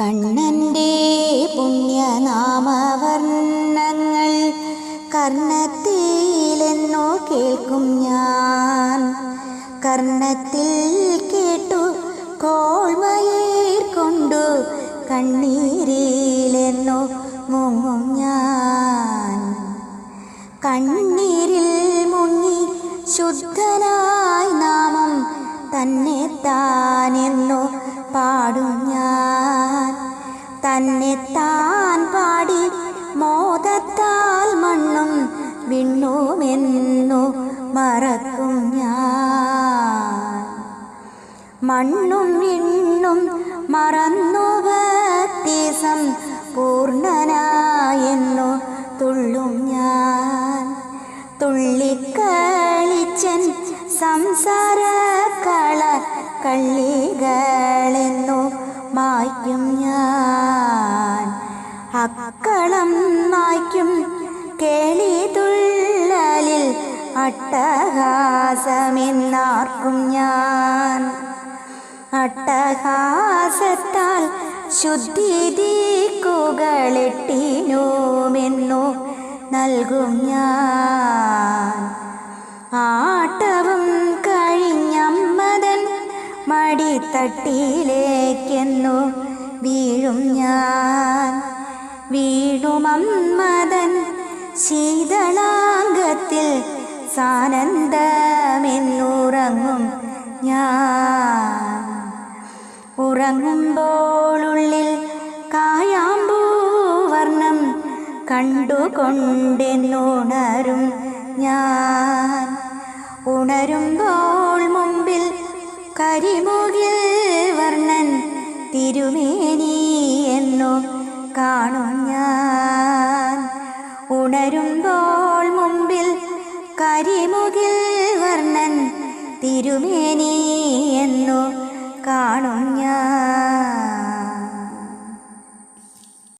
കണ്ണന്റെ പുണ്യനാമവർണങ്ങൾ കർണത്തിലെന്നോ കേൾക്കും ഞാൻ. കർണത്തിൽ കേട്ടു കോൾമയേർ കൊണ്ടു കണ്ണീരിലെന്നോ മുങ്ങും ഞാൻ. കണ്ണീരിൽ മുങ്ങി ശുദ്ധനായി നാമം തന്നെ താനെന്നോ പാടും വിണ്ണുമെന്നു മറക്കും ഞാൻ. മണ്ണും വിണ്ണും മറന്നു ബത്തീസം പൂർണനായെന്നു തുള്ളും ഞാൻ. തുള്ളിക്കളിച്ചൻ സംസാര കള കള്ളികളെന്നു മായ്ക്കും ഞാൻ. അക്കളം മായ്ക്കും കേളി അട്ടഹാസമെന്നാർക്കും ഞാൻ. അട്ടഹാസത്താൽ ശുദ്ധി ദിക്കുകളെട്ടിനുമെന്നു നൽകും ഞാൻ. ആട്ടവും കഴിഞ്ഞമ്മതൻ മടിത്തട്ടിയിലേക്കെന്നു വീഴും ഞാൻ. വീണുമമ്മതൻ ശീതളാംഗത്തിൽ സാനന്ദമെന്നുറങ്ങും ഞാൻ. ഉറങ്ങുമ്പോളുള്ളിൽ കായാമ്പൂവർണം കണ്ടുകൊണ്ടെന്നുണരും ഞാൻ. ഉണരുമ്പോൾ മുമ്പിൽ കരിമുകിൽ വർണൻ തിരുമേനി എന്നു കാണും ഞാൻ. ഉണരുമ്പോൾ കരിമുകിൽ വർണൻ തിരുമേനി എന്നു കാണും